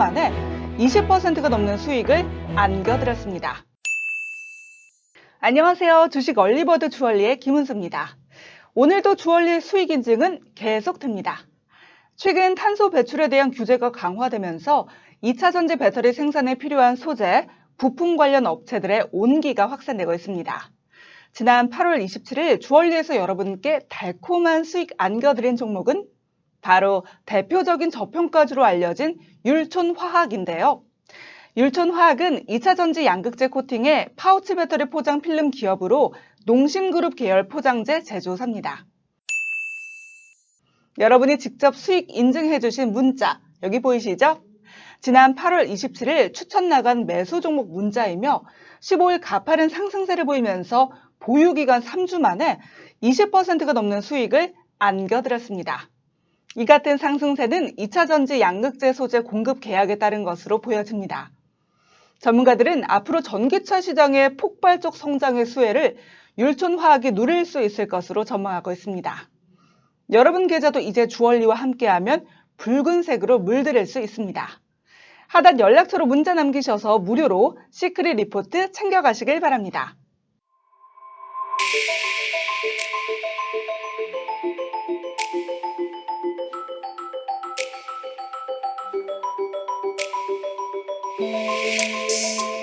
만에 20%가 넘는 수익을 안겨드렸습니다. 안녕하세요. 주식 얼리버드 주얼리의 김은수입니다. 오늘도 주얼리의 수익 인증은 계속됩니다. 최근 탄소 배출에 대한 규제가 강화되면서 2차 전지 배터리 생산에 필요한 소재, 부품 관련 업체들의 온기가 확산되고 있습니다. 지난 8월 27일 주얼리에서 여러분께 달콤한 수익 안겨드린 종목은 바로 대표적인 저평가주로 알려진 율촌화학인데요. 율촌화학은 2차 전지 양극재 코팅의 파우치 배터리 포장 필름 기업으로 농심그룹 계열 포장재 제조사입니다. 여러분이 직접 수익 인증해주신 문자, 여기 보이시죠? 지난 8월 27일 추천 나간 매수 종목 문자이며 15일 가파른 상승세를 보이면서 보유기간 3주 만에 20%가 넘는 수익을 안겨드렸습니다. 이 같은 상승세는 2차 전지 양극재 소재 공급 계약에 따른 것으로 보여집니다. 전문가들은 앞으로 전기차 시장의 폭발적 성장의 수혜를 율촌화학이 누릴 수 있을 것으로 전망하고 있습니다. 여러분 계좌도 이제 주얼리와 함께하면 붉은색으로 물들일 수 있습니다. 하단 연락처로 문자 남기셔서 무료로 시크릿 리포트 챙겨가시길 바랍니다. Música